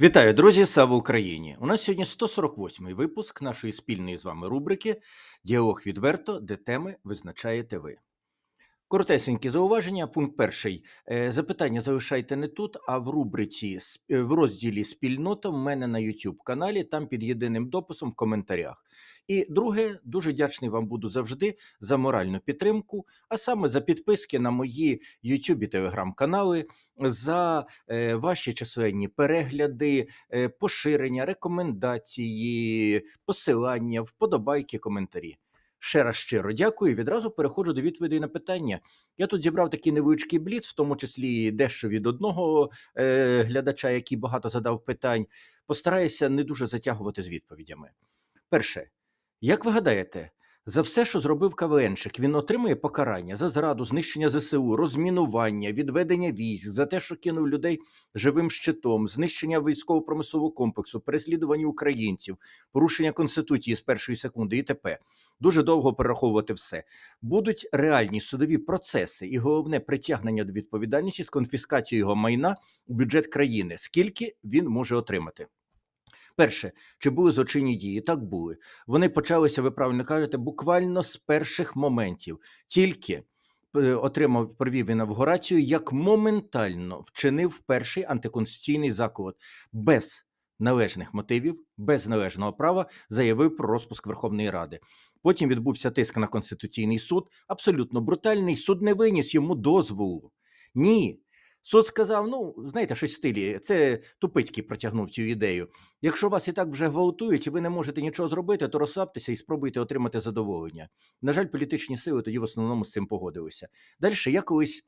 Вітаю, друзі! Слава Україні! У нас сьогодні 148-й випуск нашої спільної з вами рубрики Діалог відверто, де теми визначаєте ви. Коротесенькі зауваження. Пункт перший. Е, Запитання залишайте не тут, а в рубриці «С- е, в розділі Спільнота в мене на YouTube каналі, там під єдиним дописом в коментарях. І друге, дуже вдячний вам буду завжди за моральну підтримку, а саме за підписки на мої YouTube і телеграм-канали, за е, ваші численні перегляди, поширення, рекомендації, посилання, вподобайки, коментарі. Ще раз щиро дякую. Відразу переходжу до відповідей на питання. Я тут зібрав такий невеличкий бліц, в тому числі дещо від одного е, глядача, який багато задав питань. Постараюся не дуже затягувати з відповідями. Перше, як ви гадаєте, за все, що зробив КВНщик, він отримує покарання за зраду, знищення ЗСУ, розмінування, відведення військ, за те, що кинув людей живим щитом, знищення військово-промислового комплексу, переслідування українців, порушення конституції з першої секунди і т.п. Дуже довго перераховувати все. Будуть реальні судові процеси і головне притягнення до відповідальності з конфіскацією його майна у бюджет країни. Скільки він може отримати? Перше, чи були злочинні дії? Так були. Вони почалися, ви правильно кажете, буквально з перших моментів. Тільки е, отримав провів інавгурацію, як моментально вчинив перший антиконституційний заколот без належних мотивів, без належного права заявив про розпуск Верховної Ради. Потім відбувся тиск на Конституційний суд. Абсолютно брутальний суд не виніс йому дозволу. Ні. Суд сказав: ну, знаєте, щось в стилі, це Тупицький протягнув цю ідею. Якщо вас і так вже гвалтують, і ви не можете нічого зробити, то розслабтеся і спробуйте отримати задоволення. На жаль, політичні сили тоді в основному з цим погодилися. Далі я колись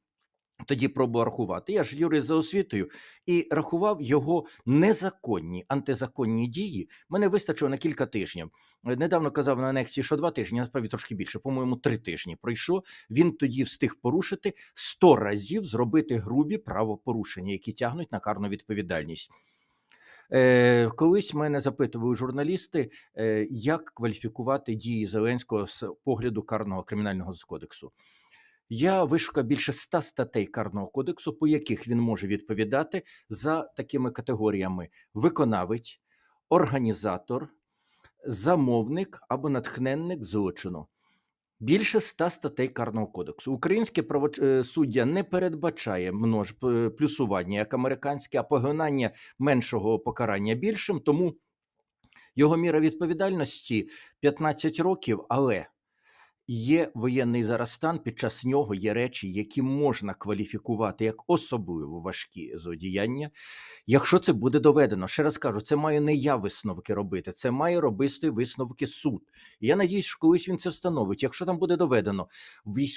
тоді пробував рахувати. Я ж юрист за освітою і рахував його незаконні антизаконні дії. Мене вистачило на кілька тижнів. Е, Недавно казав на анексії, що два тижні, насправді трошки більше, по-моєму, три тижні пройшло. Він тоді встиг порушити 100 разів зробити грубі правопорушення, які тягнуть на карну відповідальність. Е, колись мене запитували журналісти, е, як кваліфікувати дії Зеленського з погляду карного кримінального кодексу. Я вишукав більше ста статей карного кодексу, по яких він може відповідати за такими категоріями: виконавець, організатор, замовник або натхненник злочину. Більше ста статей карного кодексу. Українське правосуддя не передбачає множ плюсування як американське, а погинання меншого покарання більшим. Тому його міра відповідальності 15 років, але є воєнний зараз стан. Під час нього є речі, які можна кваліфікувати як особливо важкі злодіяння. Якщо це буде доведено, ще раз кажу, це маю не я висновки робити, це має робити висновки суд. Я надіюсь, що колись він це встановить. Якщо там буде доведено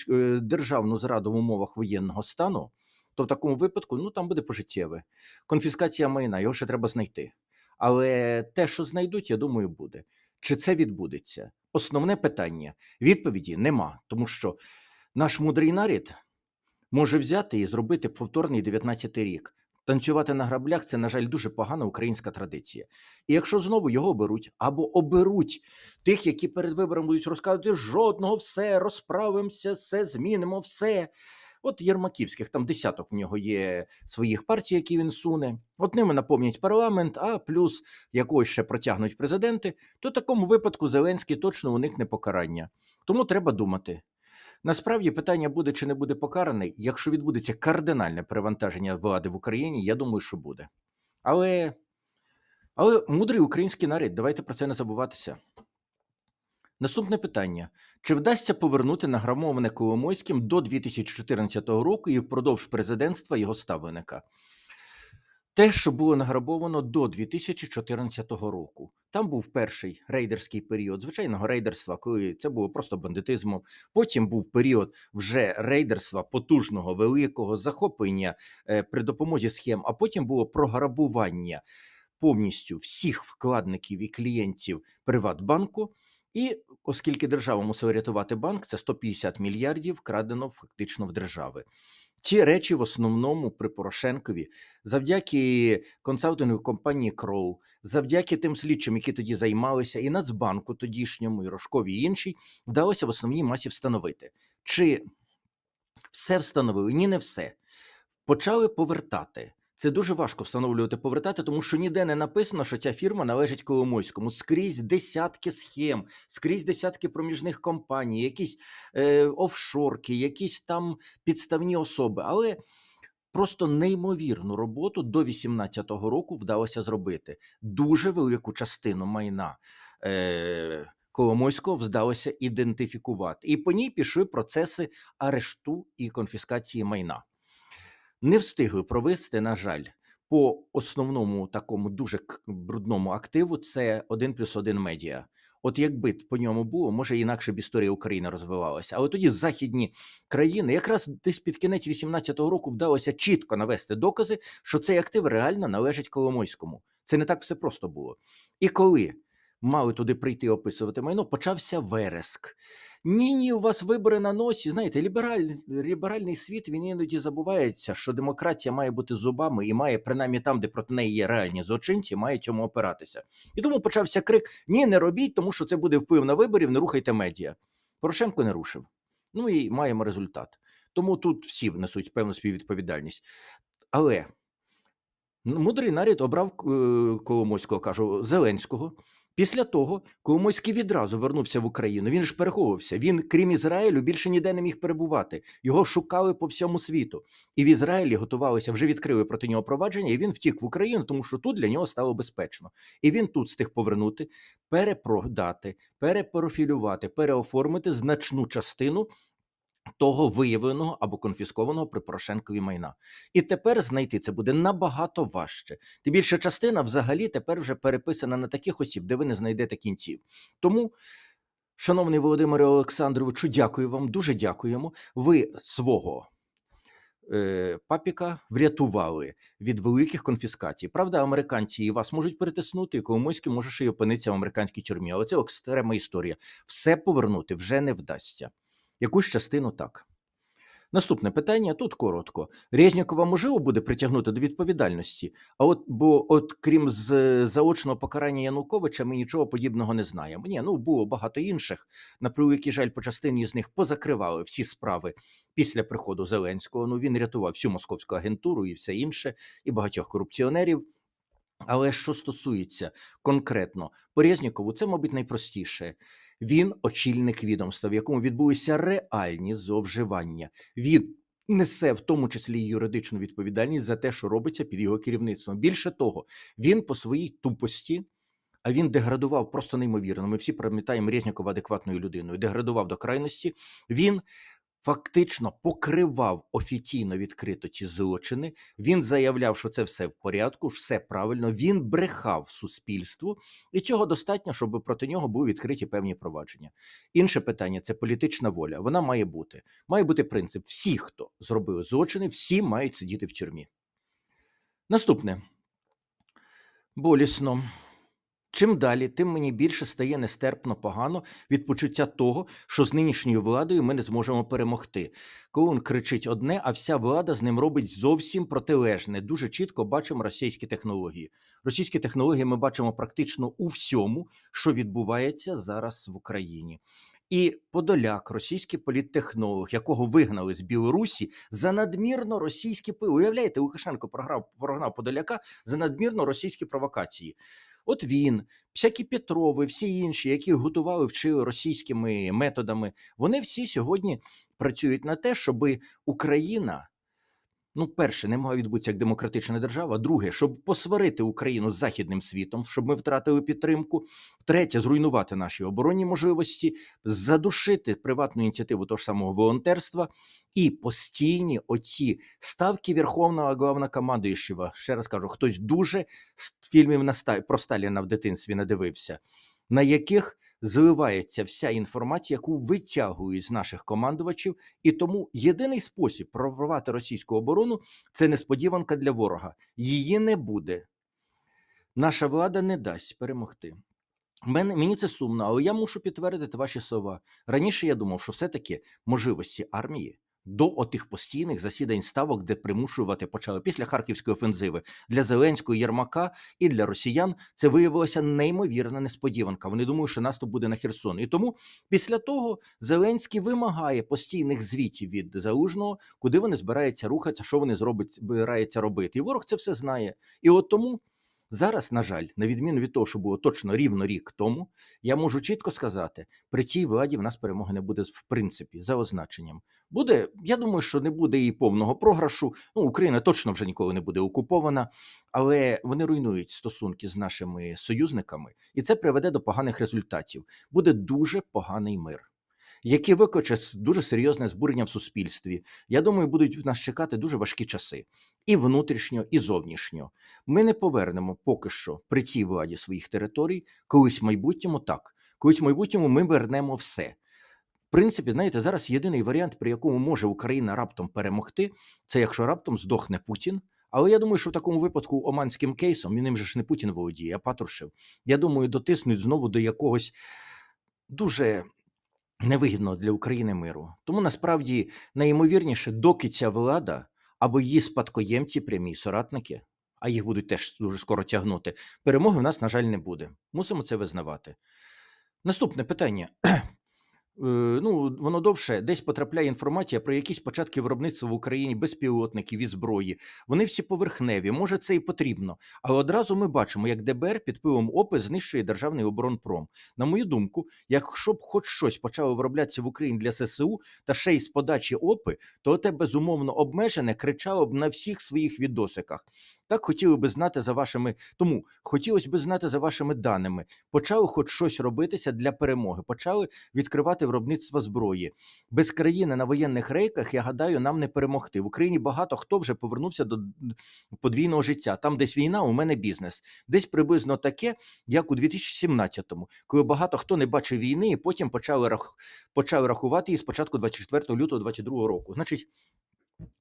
е, державну зраду в умовах воєнного стану, то в такому випадку ну там буде пожиттєве. Конфіскація майна, його ще треба знайти. Але те, що знайдуть, я думаю, буде. Чи це відбудеться? Основне питання відповіді нема, тому що наш мудрий нарід може взяти і зробити повторний 19-й рік. Танцювати на граблях це, на жаль, дуже погана українська традиція. І якщо знову його оберуть або оберуть тих, які перед вибором будуть розказувати жодного, все, розправимося, все змінимо, все. От Єрмаківських, там десяток в нього є своїх партій, які він суне. От ними наповнять парламент, а плюс якогось ще протягнуть президенти, то в такому випадку Зеленський точно уникне покарання. Тому треба думати. Насправді питання буде чи не буде покараний. Якщо відбудеться кардинальне перевантаження влади в Україні, я думаю, що буде. Але, але мудрий український народ, давайте про це не забуватися. Наступне питання: чи вдасться повернути награмоване Коломойським до 2014 року і впродовж президентства його ставленика? Те, що було награбовано до 2014 року. Там був перший рейдерський період звичайного рейдерства, коли це було просто бандитизмом. Потім був період вже рейдерства потужного, великого захоплення е, при допомозі схем, а потім було програбування повністю всіх вкладників і клієнтів Приватбанку. І оскільки держава мусила рятувати банк, це 150 мільярдів вкрадено фактично в держави. Ці речі в основному при Порошенкові, завдяки консалтинговій компанії Кроу, завдяки тим слідчим, які тоді займалися, і Нацбанку тодішньому, і Рожкові, і іншій, вдалося в основній масі встановити. Чи все встановили? Ні, не все. Почали повертати Це дуже важко встановлювати повертати, тому що ніде не написано, що ця фірма належить Коломойському. Скрізь десятки схем, скрізь десятки проміжних компаній, якісь е, офшорки, якісь там підставні особи. Але просто неймовірну роботу до 18-го року вдалося зробити. Дуже велику частину майна. Е, Коломойського вдалося ідентифікувати, і по ній пішли процеси арешту і конфіскації майна не встигли провести, на жаль, по основному такому дуже брудному активу це 1 плюс 1 медіа. От якби по ньому було, може інакше б історія України розвивалася. Але тоді західні країни, якраз десь під кінець 18-го року вдалося чітко навести докази, що цей актив реально належить Коломойському. Це не так все просто було. І коли мали туди прийти описувати майно, почався вереск. Ні, ні, у вас вибори на носі. Знаєте, лібераль, ліберальний світ він іноді забувається, що демократія має бути зубами і має, принаймні там, де проти неї є реальні злочинці, має цьому опиратися. І тому почався крик: ні, не робіть, тому що це буде вплив на виборів, не рухайте медіа. Порошенко не рушив. Ну і маємо результат. Тому тут всі внесуть певну співвідповідальність. Але мудрий нарід обрав е, Коломойського, кажу, Зеленського. Після того Коломойський відразу вернувся в Україну. Він ж переховувався. Він, крім Ізраїлю, більше ніде не міг перебувати. Його шукали по всьому світу. І в Ізраїлі готувалися, вже відкрили проти нього провадження, і він втік в Україну, тому що тут для нього стало безпечно. І він тут встиг повернути, перепродати, перепрофілювати, переоформити значну частину того виявленого або конфіскованого при Порошенкові майна. І тепер знайти це буде набагато важче. Тим більше частина взагалі тепер вже переписана на таких осіб, де ви не знайдете кінців. Тому, шановний Володимире Олександровичу, дякую вам, дуже дякуємо. Ви свого. е, Папіка врятували від великих конфіскацій. Правда, американці і вас можуть перетиснути, і Коломойський може ще й опинитися в американській тюрмі. Але це окрема історія. Все повернути вже не вдасться. Якусь частину так. Наступне питання тут коротко. Резнікова можливо буде притягнути до відповідальності, а от бо, от крім з заочного покарання Януковича, ми нічого подібного не знаємо. Ні, ну було багато інших. На превеликий жаль, по частині з них позакривали всі справи після приходу Зеленського. Ну він рятував всю московську агентуру і все інше, і багатьох корупціонерів. Але що стосується конкретно Порєзнікову, це, мабуть, найпростіше. Він очільник відомства, в якому відбулися реальні зловживання. Він несе в тому числі юридичну відповідальність за те, що робиться під його керівництвом. Більше того, він по своїй тупості. А він деградував просто неймовірно. Ми всі пам'ятаємо Резнікова адекватною людиною. Деградував до крайності. Він фактично покривав офіційно відкрито ці злочини. Він заявляв, що це все в порядку, все правильно. Він брехав суспільству, і цього достатньо, щоб проти нього були відкриті певні провадження. Інше питання це політична воля. Вона має бути. Має бути принцип: всі, хто зробили злочини, всі мають сидіти в тюрмі. Наступне болісно. Чим далі, тим мені більше стає нестерпно погано від почуття того, що з нинішньою владою ми не зможемо перемогти. Він кричить одне, а вся влада з ним робить зовсім протилежне. Дуже чітко бачимо російські технології. Російські технології ми бачимо практично у всьому, що відбувається зараз в Україні. І Подоляк, російський політтехнолог, якого вигнали з Білорусі за надмірно російські пиво. Уявляєте, Лукашенко програв прогнав Подоляка за надмірно російські провокації. От він, всякі Петрови, всі інші, які готували, вчили російськими методами, вони всі сьогодні працюють на те, щоб Україна. Ну, перше, не могла відбутися як демократична держава. Друге, щоб посварити Україну з західним світом, щоб ми втратили підтримку. Третє, зруйнувати наші оборонні можливості, задушити приватну ініціативу того ж самого волонтерства і постійні оці ставки Верховного Главнокомандуючого. Ще раз кажу, хтось дуже з фільмів на про Сталіна в дитинстві не дивився, на яких зливається вся інформація, яку витягують з наших командувачів, і тому єдиний спосіб прорвати російську оборону це несподіванка для ворога. Її не буде. Наша влада не дасть перемогти. Мене, мені це сумно, але я мушу підтвердити ваші слова. Раніше я думав, що все-таки можливості армії до отих постійних засідань ставок, де примушувати почали після харківської офензиви для Зеленського Єрмака і для росіян. Це виявилося неймовірна несподіванка. Вони думають, що наступ буде на Херсон. І тому після того Зеленський вимагає постійних звітів від Залужного, куди вони збираються рухатися, що вони збираються робити. І ворог це все знає. І от тому. Зараз, на жаль, на відміну від того, що було точно рівно рік тому, я можу чітко сказати, при цій владі в нас перемоги не буде в принципі за означенням. Буде, я думаю, що не буде і повного програшу. Ну, Україна точно вже ніколи не буде окупована, але вони руйнують стосунки з нашими союзниками, і це приведе до поганих результатів. Буде дуже поганий мир. Який викличе дуже серйозне збурення в суспільстві. Я думаю, будуть нас чекати дуже важкі часи і внутрішньо, і зовнішньо. Ми не повернемо поки що при цій владі своїх територій. Колись в майбутньому так. Колись в майбутньому ми вернемо все. В принципі, знаєте, зараз єдиний варіант, при якому може Україна раптом перемогти, це якщо раптом здохне Путін. Але я думаю, що в такому випадку оманським кейсом, і ним же ж не Путін володіє, а Патрушев, я думаю, дотиснуть знову до якогось дуже невигідного для України миру. Тому насправді найімовірніше, доки ця влада або її спадкоємці, прямі соратники, а їх будуть теж дуже скоро тягнути, перемоги в нас, на жаль, не буде. Мусимо це визнавати. Наступне питання. Е, Ну, воно довше десь потрапляє інформація про якісь початки виробництва в Україні безпілотників і зброї. Вони всі поверхневі. Може, це і потрібно. Але одразу ми бачимо, як ДБР під пивом ОПИ знищує державний оборонпром. На мою думку, якщо б хоч щось почало вироблятися в Україні для ССУ та ще й з подачі ОПИ, то те безумовно обмежене кричало б на всіх своїх відосиках. Так хотіли би знати за вашими, тому хотілося б знати за вашими даними. Почали хоч щось робитися для перемоги, почали відкривати виробництво зброї. Без країни на воєнних рейках, я гадаю, нам не перемогти. В Україні багато хто вже повернувся до подвійного життя. Там десь війна, у мене бізнес. Десь приблизно таке, як у 2017-му, коли багато хто не бачив війни, і потім почали рах... почали рахувати її з початку 24 лютого 22 року. Значить,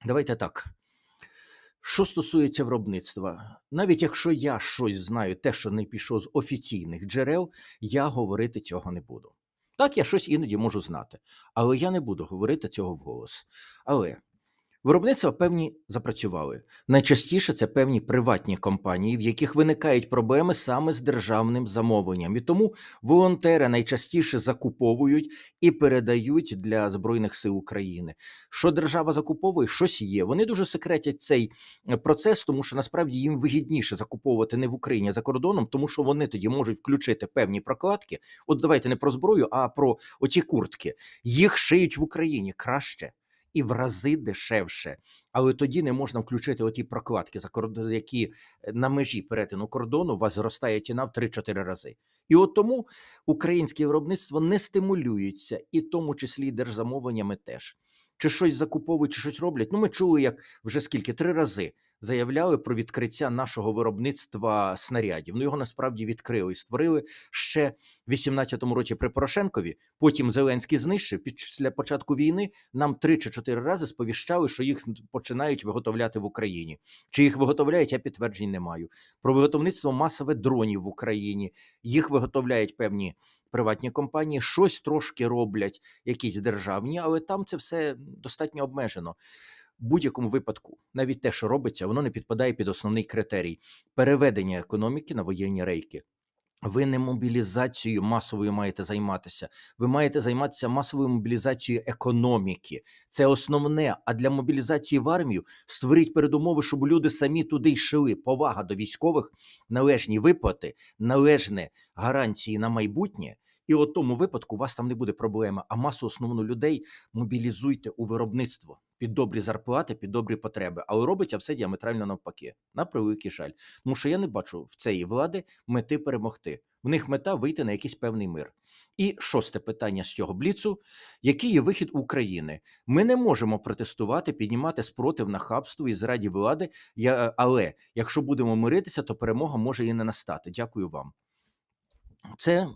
давайте так. Що стосується виробництва, навіть якщо я щось знаю, те, що не пішло з офіційних джерел, я говорити цього не буду. Так, я щось іноді можу знати, але я не буду говорити цього вголос. Але виробництва певні запрацювали. Найчастіше це певні приватні компанії, в яких виникають проблеми саме з державним замовленням. І тому волонтери найчастіше закуповують і передають для Збройних сил України. Що держава закуповує, щось є. Вони дуже секретять цей е, процес, тому що насправді їм вигідніше закуповувати не в Україні, а за кордоном, тому що вони тоді можуть включити певні прокладки. От давайте не про зброю, а про оті куртки. Їх шиють в Україні краще. І в рази дешевше, але тоді не можна включити оті прокладки, які е, на межі перетину кордону у вас зростає ціна в 3-4 рази. І от тому українське виробництво не стимулюється, і в тому числі і держзамовленнями теж. Чи щось закуповують, чи щось роблять. Ну, ми чули, як вже скільки три рази заявляли про відкриття нашого виробництва снарядів. Ну його насправді відкрили і створили ще в 18-му році при Порошенкові. Потім Зеленський знищив. Після початку війни нам три чи чотири рази сповіщали, що їх починають виготовляти в Україні. Чи їх виготовляють, я підтверджень не маю. Про виготовництво масове дронів в Україні. Їх виготовляють певні приватні компанії, щось трошки роблять, якісь державні, але там це все достатньо обмежено. Будь-якому випадку, навіть те, що робиться, воно не підпадає під основний критерій переведення економіки на воєнні рейки. Ви не мобілізацією масовою маєте займатися. Ви маєте займатися масовою мобілізацією економіки. Це основне. А для мобілізації в армію створіть передумови, щоб люди самі туди йшли. Повага до військових, належні виплати, належні гарантії на майбутнє. І от тому випадку у вас там не буде проблеми. А масу основну людей мобілізуйте у виробництво під добрі зарплати, під добрі потреби. Але робиться все діаметрально навпаки. На превеликий жаль. Тому що я не бачу в цієї влади мети перемогти. В них мета вийти на якийсь певний мир. І шосте питання з цього бліцу: який є вихід України? Ми не можемо протестувати, піднімати спротив нахабству і зраді влади. Але якщо будемо миритися, то перемога може і не настати. Дякую вам. Це,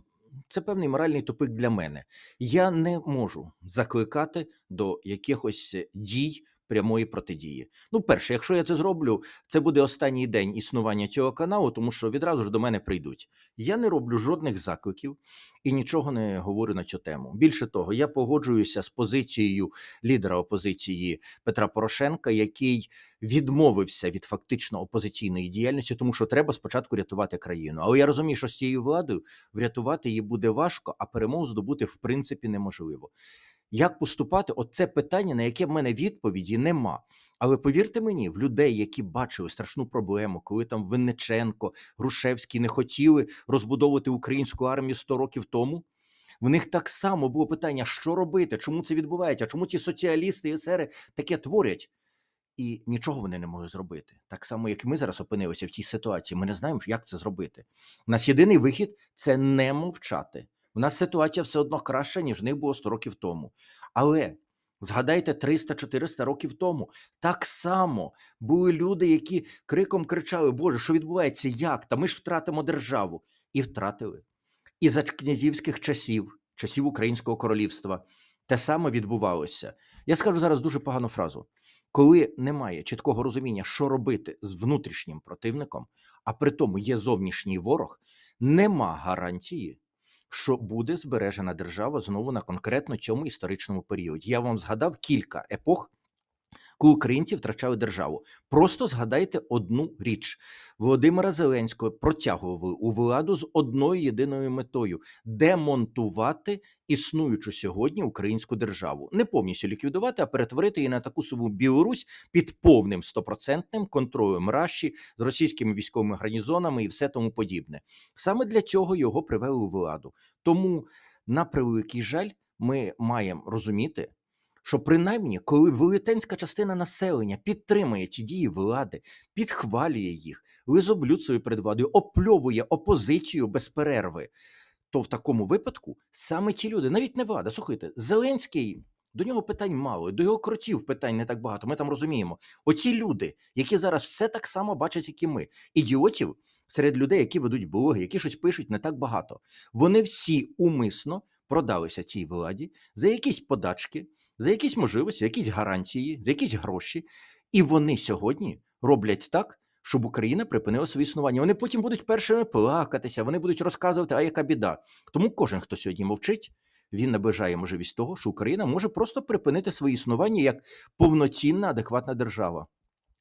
це певний моральний тупик для мене. Я не можу закликати до якихось дій прямої протидії. Ну, перше, якщо я це зроблю, це буде останній день існування цього каналу, тому що відразу ж до мене прийдуть. Я не роблю жодних закликів і нічого не говорю на цю тему. Більше того, я погоджуюся з позицією лідера опозиції Петра Порошенка, який відмовився від фактично опозиційної діяльності, тому що треба спочатку рятувати країну. Але я розумію, що з цією владою врятувати її буде важко, а перемогу здобути в принципі неможливо. Як поступати? Оце питання, на яке в мене відповіді нема. Але повірте мені, в людей, які бачили страшну проблему, коли там Винниченко, Грушевський не хотіли розбудовувати українську армію 100 років тому. В них так само було питання, що робити, чому це відбувається, чому ті соціалісти і есери таке творять. І нічого вони не могли зробити. Так само, як ми зараз опинилися в цій ситуації. Ми не знаємо, як це зробити. У нас єдиний вихід це не мовчати. У нас ситуація все одно краща, ніж в них було 100 років тому. Але згадайте 300-400 років тому. Так само були люди, які криком кричали: Боже, що відбувається? Як? Та ми ж втратимо державу. І втратили. І за князівських часів, часів Українського королівства, те саме відбувалося. Я скажу зараз дуже погану фразу. Коли немає чіткого розуміння, що робити з внутрішнім противником, а при тому є зовнішній ворог, нема гарантії, що буде збережена держава знову на конкретно цьому історичному періоді. Я вам згадав кілька епох, коли українці втрачали державу. Просто згадайте одну річ: Володимира Зеленського протягували у владу з одною єдиною метою демонтувати існуючу сьогодні українську державу, не повністю ліквідувати, а перетворити її на таку собі Білорусь під повним стопроцентним контролем Раші з російськими військовими гарнізонами і все тому подібне. Саме для цього його привели у владу. Тому, на превеликий жаль, ми маємо розуміти. Що принаймні, коли велетенська частина населення підтримує ці дії влади, підхвалює їх, лизоблюдствує перед владою, опльовує опозицію без перерви, то в такому випадку саме ті люди, навіть не влада, слухайте, Зеленський. До нього питань мало, до його кротів питань не так багато. Ми там розуміємо. Оці люди, які зараз все так само бачать, як і ми, ідіотів серед людей, які ведуть блоги, які щось пишуть, не так багато. Вони всі умисно продалися цій владі за якісь подачки, за якісь можливості, якісь гарантії, за якісь гроші. І вони сьогодні роблять так, щоб Україна припинила своє існування. Вони потім будуть першими плакатися, вони будуть розказувати, а яка біда. Тому кожен, хто сьогодні мовчить, він наближає можливість того, що Україна може просто припинити своє існування як повноцінна, адекватна держава.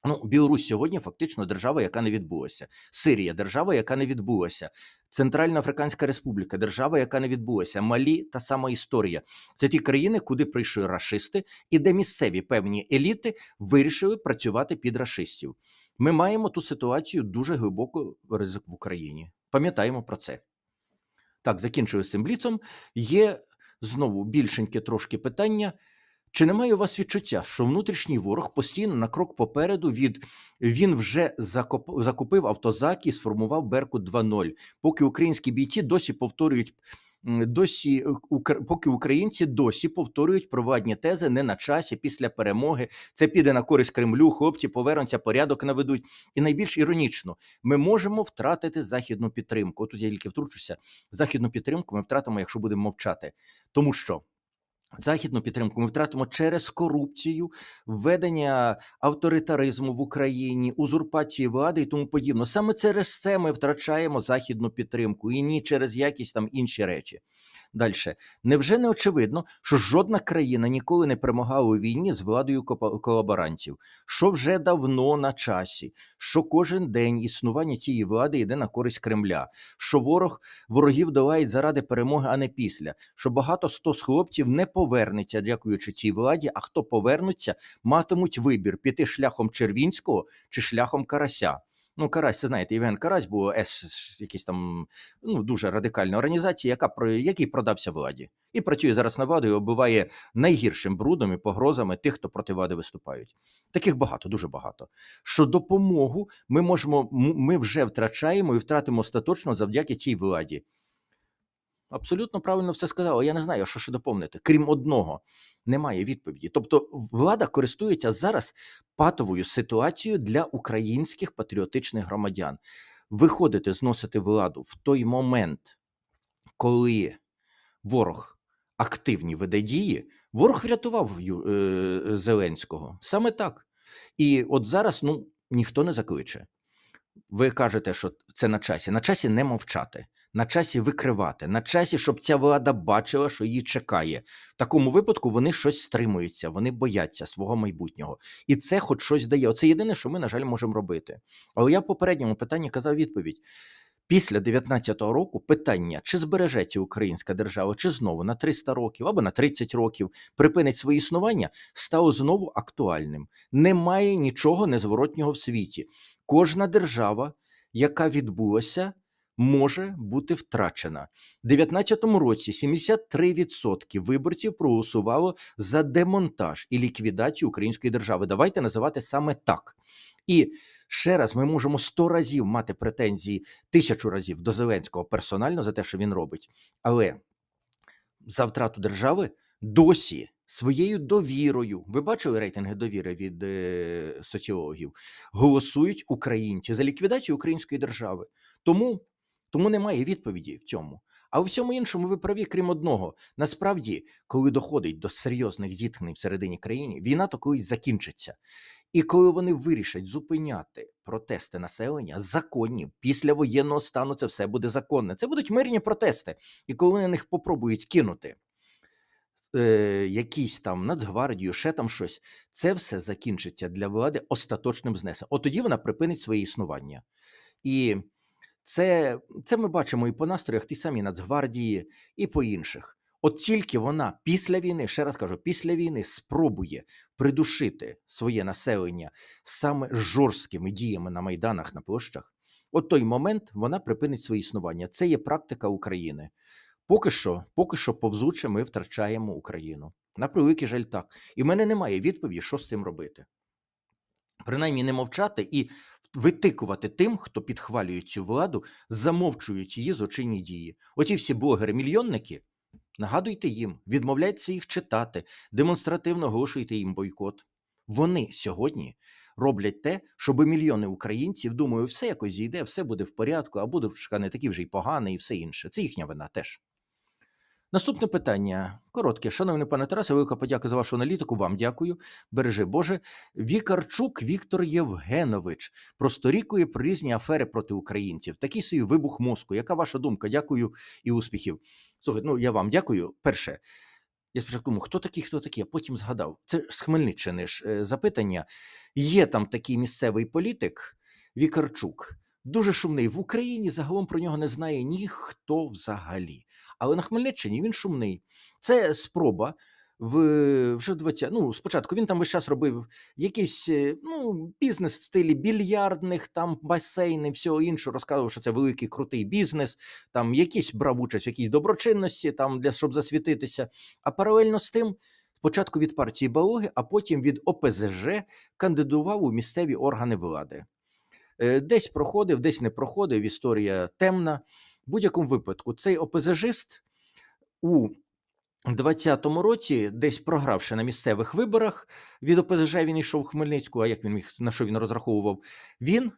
Ну, Білорусь сьогодні фактично держава, яка не відбулася. Сирія держава, яка не відбулася. Центральна Африканська Республіка, держава, яка не відбулася. Малі та сама історія. Це ті країни, куди прийшли рашисти, і де місцеві певні еліти вирішили працювати під рашистів. Ми маємо ту ситуацію дуже глибоко ризик в Україні. Пам'ятаємо про це. Так, закінчую з цим бліцом. Є знову більшеньке трошки питання. Чи немає у вас відчуття, що внутрішній ворог постійно на крок попереду від він вже закупив автозак і сформував Беркут 2.0, поки українські бійці досі повторюють досі, поки українці досі повторюють провладні тези не на часі після перемоги. Це піде на користь Кремлю. Хлопці повернуться, порядок наведуть. І найбільш іронічно, ми можемо втратити західну підтримку. Тут я тільки втручуся. Західну підтримку ми втратимо, якщо будемо мовчати, тому що. Західну підтримку ми втратимо через корупцію, введення авторитаризму в Україні, узурпації влади і тому подібне. Саме через це ми втрачаємо західну підтримку і ні через якісь там інші речі. Далі, невже не очевидно, що жодна країна ніколи не перемагала у війні з владою колаборантів, що вже давно на часі, що кожен день існування цієї влади йде на користь Кремля, що ворог ворогів долають заради перемоги, а не після, що багато сто з хлопців не повернеться, дякуючи цій владі. А хто повернуться, матимуть вибір піти шляхом Червінського чи шляхом Карася. Ну, Карась, це знаєте, Євген Карась був С, якийсь там ну, дуже радикальна організація, яка який продався владі, і працює зараз на владу і оббиває найгіршим брудом і погрозами тих, хто проти влади виступають. Таких багато, дуже багато. Що допомогу ми можемо, ми вже втрачаємо і втратимо остаточно завдяки цій владі. Абсолютно правильно все сказала. Я не знаю, що ще доповнити. Крім одного, немає відповіді. Тобто, влада користується зараз патовою ситуацією для українських патріотичних громадян. Виходити, зносити владу в той момент, коли ворог активні веде дії, ворог врятував е, Зеленського. Саме так. І от зараз ну, ніхто не закличе. Ви кажете, що це на часі. На часі не мовчати, на часі викривати, на часі, щоб ця влада бачила, що її чекає. В такому випадку вони щось стримуються, вони бояться свого майбутнього. І це хоч щось дає. Оце єдине, що ми, на жаль, можемо робити. Але я в попередньому питанні казав відповідь. Після 19-го року питання, чи збережеться українська держава, чи знову на 300 років або на 30 років припинить своє існування, стало знову актуальним. Немає нічого незворотнього в світі. Кожна держава, яка відбулася, може бути втрачена. У 19-му році 73% виборців проголосувало за демонтаж і ліквідацію української держави. Давайте називати саме так. І ще раз ми можемо 100 разів мати претензії, тисячу разів до Зеленського персонально за те, що він робить. Але за втрату держави досі своєю довірою, ви бачили рейтинги довіри від е, соціологів, голосують українці за ліквідацію української держави. Тому, тому немає відповіді в цьому. А у всьому іншому ви праві, крім одного. Насправді, коли доходить до серйозних зіткнень всередині країни, війна то колись закінчиться. І коли вони вирішать зупиняти протести населення, законні після воєнного стану це все буде законне. Це будуть мирні протести. І коли вони на них попробують кинути е, якісь там Нацгвардію, ще там щось, це все закінчиться для влади остаточним знесенням. От тоді вона припинить своє існування. І це, це ми бачимо і по настроях ті самі Нацгвардії, і по інших. От тільки вона після війни, ще раз кажу, після війни спробує придушити своє населення саме жорсткими діями на майданах, на площах. От той момент вона припинить своє існування. Це є практика України. Поки що, поки що повзуче ми втрачаємо Україну. На превеликий жаль, так. І в мене немає відповіді, що з цим робити. Принаймні не мовчати і витикувати тим, хто підхвалює цю владу, замовчують її злочинні дії. Оті всі блогери-мільйонники, нагадуйте їм, відмовляйтеся їх читати, демонстративно оголошуйте їм бойкот. Вони сьогодні роблять те, щоб мільйони українців думаю, все якось зійде, все буде в порядку, а Будовчка не такий вже й поганий, і все інше. Це їхня вина теж. Наступне питання коротке. Шановний пане Тарасе, велика подяка за вашу аналітику. Вам дякую. Бережи Боже. Вікарчук Віктор Євгенович просторікує про різні афери проти українців. Такий собі вибух мозку. Яка ваша думка? Дякую і успіхів. Слухайте, ну я вам дякую. Перше, я спочатку думав, хто такий, хто такий, а потім згадав. Це з Хмельниччини ж е, запитання. Є там такий місцевий політик Вікарчук. Дуже шумний в Україні. Загалом про нього не знає ніхто взагалі. Але на Хмельниччині він шумний. Це спроба в вже 20, ну, спочатку він там весь час робив якийсь е, ну, бізнес в стилі більярдних, там басейни, всього іншого, розказував, що це великий крутий бізнес, там якийсь брав участь в якійсь доброчинності, там для щоб засвітитися. А паралельно з тим, спочатку від партії Балоги, а потім від ОПЗЖ кандидував у місцеві органи влади. Е, Десь проходив, десь не проходив. Історія темна. В будь-якому випадку, цей ОПЗЖист у 20-му році, десь програвши на місцевих виборах, від ОПЗЖ він йшов в Хмельницьку, а як він міг на що він розраховував, він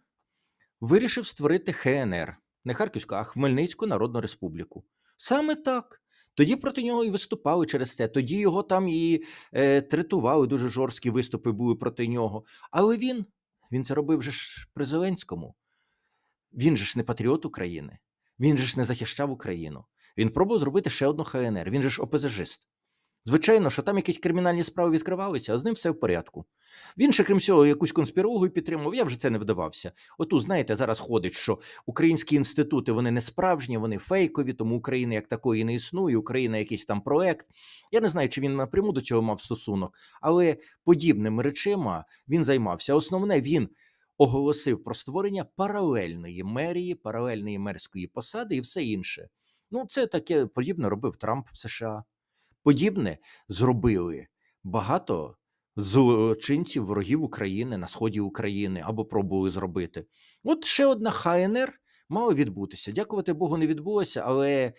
вирішив створити ХНР, не Харківську, а Хмельницьку Народну Республіку. Саме так. Тоді проти нього і виступали через це. Тоді його там і е, третували, дуже жорсткі виступи були проти нього. Але він, він це робив же ж при Зеленському. Він же ж не патріот України. Він же ж не захищав Україну. Він пробував зробити ще одну ХНР. Він же ж ОПЗЖист. Звичайно, що там якісь кримінальні справи відкривалися, а з ним все в порядку. Він ще, крім цього, якусь конспірологію підтримував. Я вже це не вдавався. Отут, знаєте, зараз ходить, що українські інститути вони не справжні, вони фейкові, тому України як такої не існує. Україна якийсь там проект. Я не знаю, чи він напряму до цього мав стосунок, але подібними речима він займався. Основне він оголосив про створення паралельної мерії, паралельної мерської посади і все інше. Ну, це таке подібне робив Трамп в США. Подібне зробили багато злочинців, ворогів України на сході України або пробували зробити. От ще одна ХНР мала відбутися. Дякувати Богу, не відбулося, але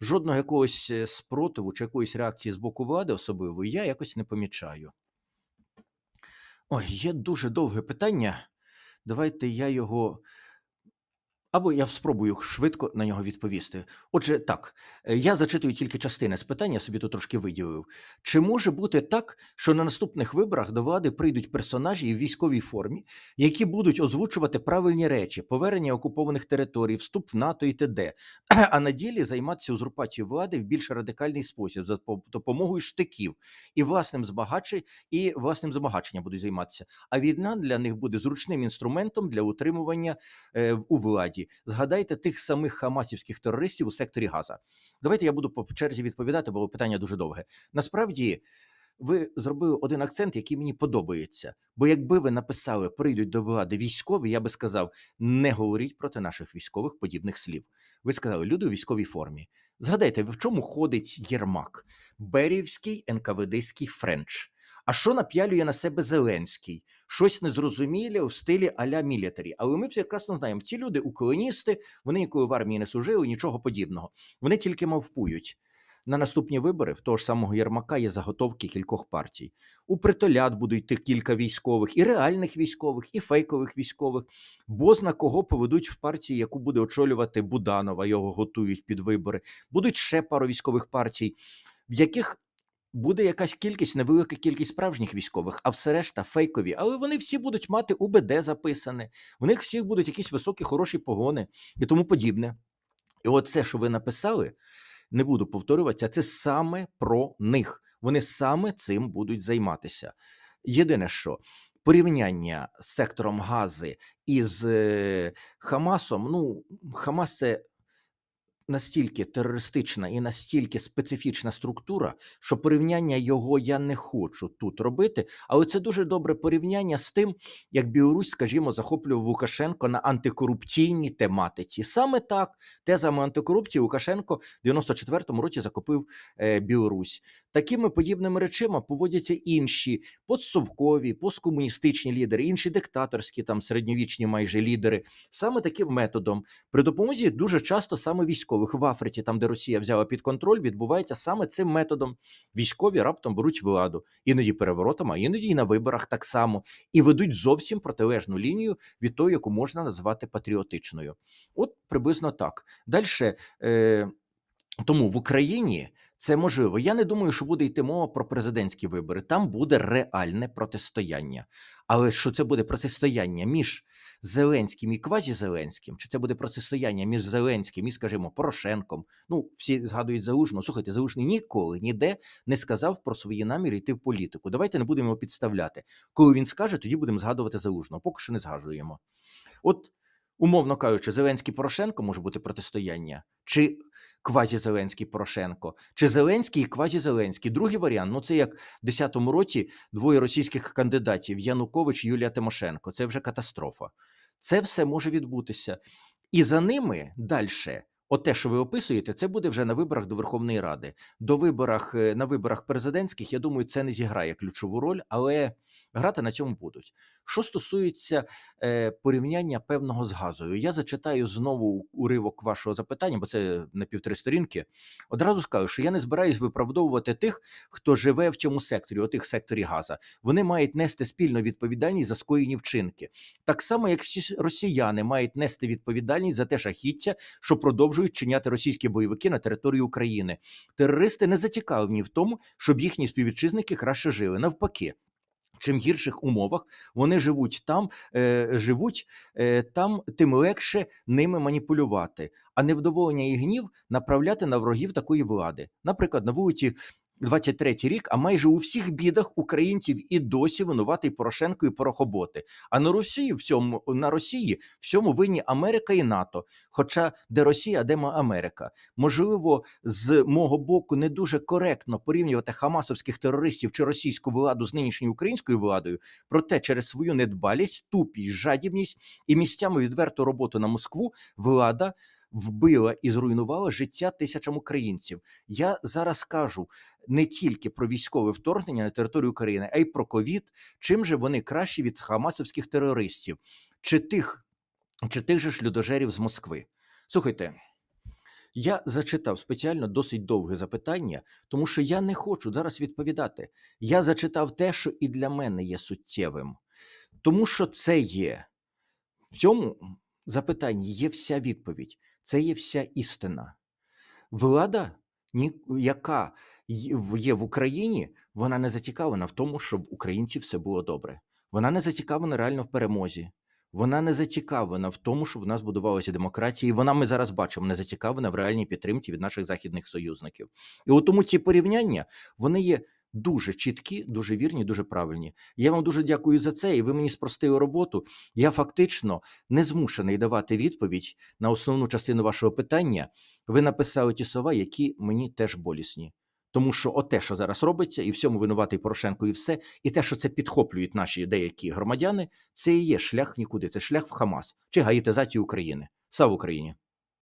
жодного якогось е, спротиву чи якоїсь реакції з боку влади особливої я якось не помічаю. Ой, є дуже довге питання. Давайте я його Або я спробую швидко на нього відповісти. Отже, так, е, я зачитую тільки частини з питання, собі тут трошки виділив. Чи може бути так, що на наступних виборах до влади прийдуть персонажі в військовій формі, які будуть озвучувати правильні речі, повернення окупованих територій, вступ в НАТО і т.д., а на ділі займатися узурпацією влади в більш радикальний спосіб за по- допомогою штиків і власним збагачень, і власним збагаченням будуть займатися. А війна для них буде зручним інструментом для утримування е, у владі. Згадайте тих самих хамасівських терористів у секторі Газа. Давайте я буду по черзі відповідати, бо питання дуже довге. Насправді. Ви зробили один акцент, який мені подобається. Бо якби ви написали прийдуть до влади військові, я би сказав, не говоріть проти наших військових подібних слів. Ви сказали, люди у військовій формі. Згадайте, в чому ходить Єрмак? Берівський НКВДський Френч. А що нап'ялює на себе Зеленський? Щось незрозуміле в стилі аля мілітарі. Але ми всі прекрасно знаємо, ці люди уклоністи, вони ніколи в армії не служили, нічого подібного. Вони тільки мавпують. На наступні вибори в того ж самого Єрмака є заготовки кількох партій. У притолят будуть йти кілька військових, і реальних військових, і фейкових військових. Бозна кого поведуть в партії, яку буде очолювати Буданова, його готують під вибори. Будуть ще пару військових партій, в яких буде якась кількість, невелика кількість справжніх військових, а все решта фейкові. Але вони всі будуть мати УБД записане, у них всіх будуть якісь високі, хороші погони і тому подібне. І от це, що ви написали, не буду повторюватися, це саме про них. Вони саме цим будуть займатися. Єдине, що порівняння з сектором Гази із е, Хамасом, ну, Хамас це настільки терористична і настільки специфічна структура, що порівняння його я не хочу тут робити. Але це дуже добре порівняння з тим, як Білорусь, скажімо, захоплював Лукашенко на антикорупційній тематиці. Саме так тезами антикорупції Лукашенко в 94-му році захопив е, Білорусь. Такими подібними речима поводяться інші постсовкові, посткомуністичні лідери, інші диктаторські, там середньовічні майже лідери. Саме таким методом при допомозі дуже часто саме військових в Африці, там де Росія взяла під контроль, відбувається саме цим методом. Військові раптом беруть владу, іноді переворотом, а іноді і на виборах так само, і ведуть зовсім протилежну лінію від того, яку можна назвати патріотичною. От приблизно так. Далі. Е, тому в Україні це можливо. Я не думаю, що буде йти мова про президентські вибори. Там буде реальне протистояння. Але що це буде протистояння між Зеленським і квазі-Зеленським, чи це буде протистояння між Зеленським і, скажімо, Порошенком? Ну, всі згадують Залужного. Слухайте, Залужний ніколи ніде не сказав про свої наміри йти в політику. Давайте не будемо його підставляти. Коли він скаже, тоді будемо згадувати Залужного. Поки що не згадуємо. От, умовно кажучи, Зеленський Порошенко може бути протистояння, чи квазі-Зеленський Порошенко, чи Зеленський і квазі-Зеленський. Другий варіант ну це як в 10-му році двоє російських кандидатів Янукович Юлія Тимошенко. Це вже катастрофа. Це все може відбутися. І за ними далі. От те, що ви описуєте, це буде вже на виборах до Верховної Ради. До виборах е, на виборах президентських, я думаю, це не зіграє ключову роль, але грати на цьому будуть. Що стосується е, порівняння певного з газою, я зачитаю знову уривок вашого запитання, бо це на півтори сторінки. Одразу скажу, що я не збираюсь виправдовувати тих, хто живе в цьому секторі, у тих секторі газа. Вони мають нести спільну відповідальність за скоєні вчинки, так само як всі росіяни мають нести відповідальність за те шахіття, що продовжують чиняти російські бойовики на території України. Терористи не зацікавлені в тому, щоб їхні співвітчизники краще жили. Навпаки. Чим гірших умовах вони живуть там, е, живуть е, там, тим легше ними маніпулювати, а невдоволення і гнів направляти на ворогів такої влади. Наприклад, на вулиці 23-й рік, а майже у всіх бідах українців і досі винуватий Порошенко і Порохоботи. А на Росії в цьому на Росії всьому винні Америка і НАТО. Хоча де Росія, де Америка. Можливо, з мого боку не дуже коректно порівнювати хамасовських терористів чи російську владу з нинішньою українською владою, проте через свою недбалість, тупість, жадібність і місцями відверту роботу на Москву влада. Вбила і зруйнувала життя тисячам українців. Я зараз кажу не тільки про військове вторгнення на територію України, а й про ковід. Чим же вони кращі від хамасовських терористів, чи тих, чи тих же ж людожерів з Москви? Слухайте. Я зачитав спеціально досить довге запитання, тому що я не хочу зараз відповідати. Я зачитав те, що і для мене є суттєвим, тому що це є в цьому запитань є вся відповідь, це є вся істина. Влада, яка є в Україні, вона не зацікавлена в тому, щоб в українців все було добре. Вона не зацікавлена реально в перемозі. Вона не зацікавлена в тому, щоб у нас будувалася демократія. І вона ми зараз бачимо, не зацікавлена в реальній підтримці від наших західних союзників. І от тому ці порівняння вони є дуже чіткі, дуже вірні, дуже правильні. Я вам дуже дякую за це. І ви мені спростили роботу. Я фактично не змушений давати відповідь на основну частину вашого питання. Ви написали ті слова, які мені теж болісні. Тому що оте, що зараз робиться, і всьому винуватий Порошенко, і все, і те, що це підхоплюють наші деякі громадяни, це і є шлях нікуди. Це шлях в Хамас чи гаїтизацію України. Слава Україні!